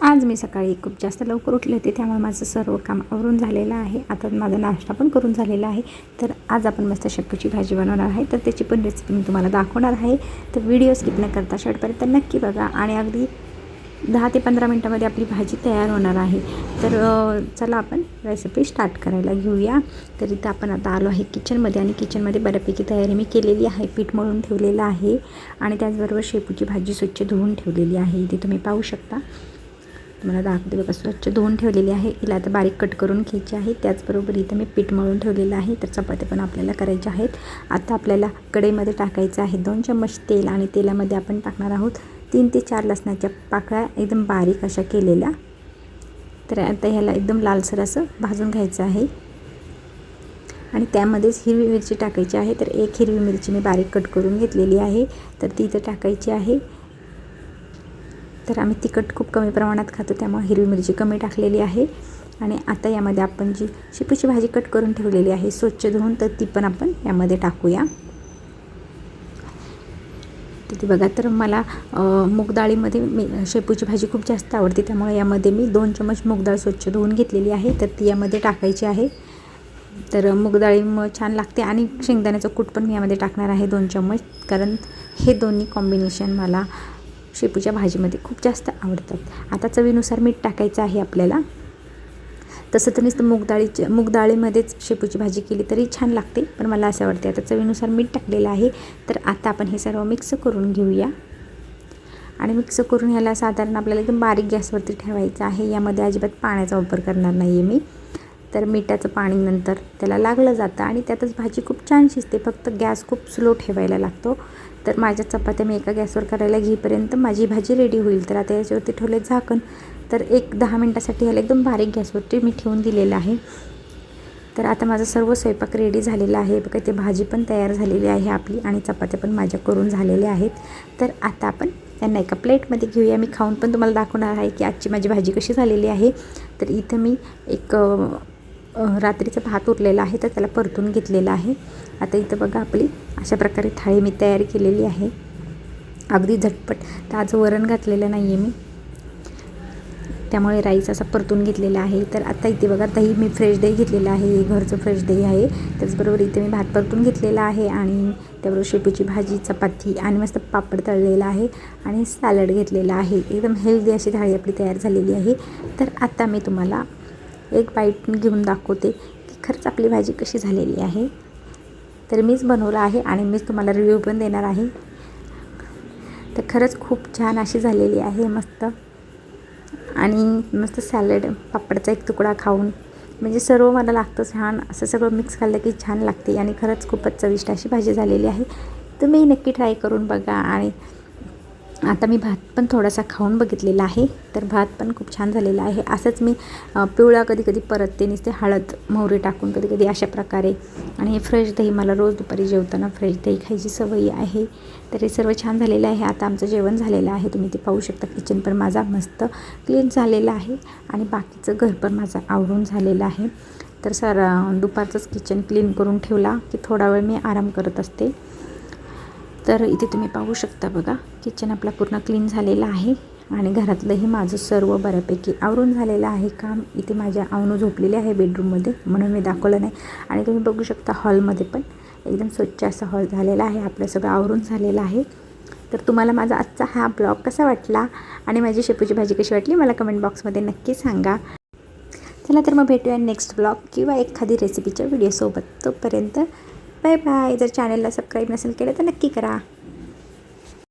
आज मी सकाळी खूप जास्त लवकर उठले होते त्यामुळे माझं सर्व काम आवरून झालेलं आहे. आता माझा नाश्ता पण करून झालेला आहे. तर आज आपण मस्त शेपूची भाजी बनवणार आहे. तर त्याची पण रेसिपी मी तुम्हाला दाखवणार आहे. तर व्हिडिओ स्किप न करता शर्टपर्यंत नक्की बघा आणि अगदी दहा ते पंधरा मिनटामध्ये आपली भाजी तयार होणार आहे. तर चला आपण रेसिपी स्टार्ट करायला घेऊया. तर इथं आपण आता आलो आहे किचनमध्ये आणि किचनमध्ये बऱ्यापैकी तयारी मी केलेली आहे. पीठ मळून ठेवलेलं आहे आणि त्याचबरोबर शेपूची भाजी स्वच्छ धुवून ठेवलेली आहे. इथे तुम्ही पाहू शकता. तुम्हाला दाखवते बघा स्वच्छ धुवून ठेवलेली आहे. हिला आता बारीक कट करून घ्यायची आहे. त्याचबरोबर इथं मी पीठ मळून ठेवलेलं आहे. तर चपात्या पण आपल्याला करायच्या आहेत. आता आपल्याला कढईमध्ये टाकायचं आहे. दोन चम्मच तेल आणि तेलामध्ये आपण टाकणार आहोत तीन ते चार लसणाच्या पाकळ्या एकदम बारीक अशा केलेल्या. तर आता ह्याला एकदम लालसर असं भाजून घ्यायचं आहे. आणि त्यामध्येच हिरवी मिरची टाकायची आहे. तर एक हिरवी मिरची मी बारीक कट करून घेतलेली आहे. तर ती इथं टाकायची आहे. तर आम्ही तिखट खूप कमी प्रमाणात खातो त्यामुळे हिरवी मिरची कमी टाकलेली आहे. आणि आता यामध्ये आपण जी शेपूची भाजी कट करून ठेवलेली आहे स्वच्छ धुवून तर ती पण आपण यामध्ये टाकूया. तर ती बघा तर मला अ, मूग डाळीमध्ये मी शेपूची भाजी खूप जास्त आवडते त्यामुळे यामध्ये मी दोन चमच मूगडाळ स्वच्छ धुवून घेतलेली आहे तर ती यामध्ये टाकायची आहे. तर मूग मग छान लागते आणि शेंगदाण्याचं कूट पण मी यामध्ये टाकणार आहे दोन चम्मच कारण हे दोन्ही कॉम्बिनेशन मला शेपूच्या भाजीमध्ये खूप जास्त आवडतात. आता चवीनुसार मीठ टाकायचं आहे आपल्याला. तसं तर नुसतं मूग डाळीच्या शेपूची भाजी केली तरी छान लागते पण मला असं वाटते आता चवीनुसार मीठ टाकलेलं आहे. तर आता आपण हे सर्व मिक्स करून घेऊया. आणि मिक्स करून ह्याला साधारण आपल्याला एकदम बारीक गॅसवरती ठेवायचं आहे. यामध्ये अजिबात पाण्याचा वापर करणार नाही आहे मी. तर मिठाचं पाणी नंतर त्याला लागलं जातं आणि त्यातच भाजी खूप छान शिजते. फक्त गॅस खूप स्लो ठेवायला लागतो. तर माझ्या चपात्या मी एका गॅसवर करायला घेईपर्यंत माझी भाजी रेडी होईल. तर आता याच्यावरती ठेवले झाकण. तर एक दहा मिनटासाठी ह्याला एकदम बारीक गॅसवरती मी ठेवून दिलेलं आहे. तर आता माझा सर्व स्वयंपाक रेडी झालेला आहे. बघा ते भाजी पण तयार झालेली आहे आपली आणि चपात्या पण माझ्या करून झालेल्या आहेत. तर आता आपण त्यांना एका प्लेटमध्ये घेऊया. मी खाऊन पण तुम्हाला दाखवणार आहे की आजची माझी भाजी कशी झालेली आहे. तर इथं मी एक रात्रीचा भात उरलेला आहे तर त्याला परतून घेतलेला आहे. आता इथं बघा आपली अशा प्रकारे थाळी मी तयार केलेली आहे. अगदी झटपट. ताजं वरण घातलेलं नाही आहे मी. त्यामुळे राईस असा परतून घेतलेला आहे. तर आता इथे बघा दही मी फ्रेश दही घेतलेलं आहे. घरचं फ्रेश दही आहे. त्याचबरोबर इथे मी भात परतून घेतलेला आहे आणि त्याबरोबर शेपूची भाजी चपाती आणि मस्त पापड तळलेला आहे आणि सॅलड घेतलेला आहे. एकदम हेल्दी अशी थाळी आपली तयार झालेली आहे. तर आता मी तुम्हाला एक बाईट घेऊन दाखवते की खरंच आपली भाजी कशी झालेली आहे. तर मीच बनवलं आहे आणि मीच तुम्हाला रिव्ह्यू पण देणार आहे. तर खरंच खूप छान अशी झालेली आहे मस्त. आणि मस्त सॅलड पापडचा एक तुकडा खाऊन. म्हणजे सर्व मला लागतं छान असं सगळं मिक्स खाल्लं की छान लागते. आणि खरंच खूपच चविष्ट अशी भाजी झालेली आहे. तुम्ही नक्की ट्राय करून बघा आणि आता मी भात पण थोडासा खाऊन बघितलेला आहे तर भात पण खूप छान झालेला आहे. असंच मी पिवळा कधी कधी परतते नुसते हळद मोहरी टाकून कधी कधी अशा प्रकारे आणि हे फ्रेश दही मला रोज दुपारी जेवताना फ्रेश दही खायची सवय आहे. तर हे सर्व छान झालेलं आहे. आता आमचं जेवण झालेलं आहे. तुम्ही ते पाहू शकता. किचन पण माझा मस्त क्लीन झालेलं आहे आणि बाकीचं घर पण माझं आवरून झालेलं आहे. तर सर दुपारचंच किचन क्लीन करून ठेवला की थोडा वेळ मी आराम करत असते. तर इथे तुम्ही पाहू शकता बघा किचन आपला पूर्ण क्लीन झालेला आहे आणि घरातलंही माझं सर्व बऱ्यापैकी आवरून झालेलं आहे काम. इथे माझ्या आवणू झोपलेले आहे बेडरूममध्ये म्हणून मी दाखवलं नाही. आणि तुम्ही बघू शकता हॉलमध्ये पण एकदम स्वच्छ असा हॉल झालेला आहे आपलं सगळं आवरून झालेलं आहे. तर तुम्हाला माझा आजचा हा ब्लॉग कसा वाटला आणि माझी शेपूची भाजी कशी वाटली मला कमेंट बॉक्समध्ये नक्की सांगा. चला तर मग भेटूया नेक्स्ट ब्लॉग किंवा एखादी रेसिपीच्या व्हिडिओसोबत तोपर्यंत बाय बाय. जर चॅनलला सबस्क्राईब नसेल केलं तर नक्की करा.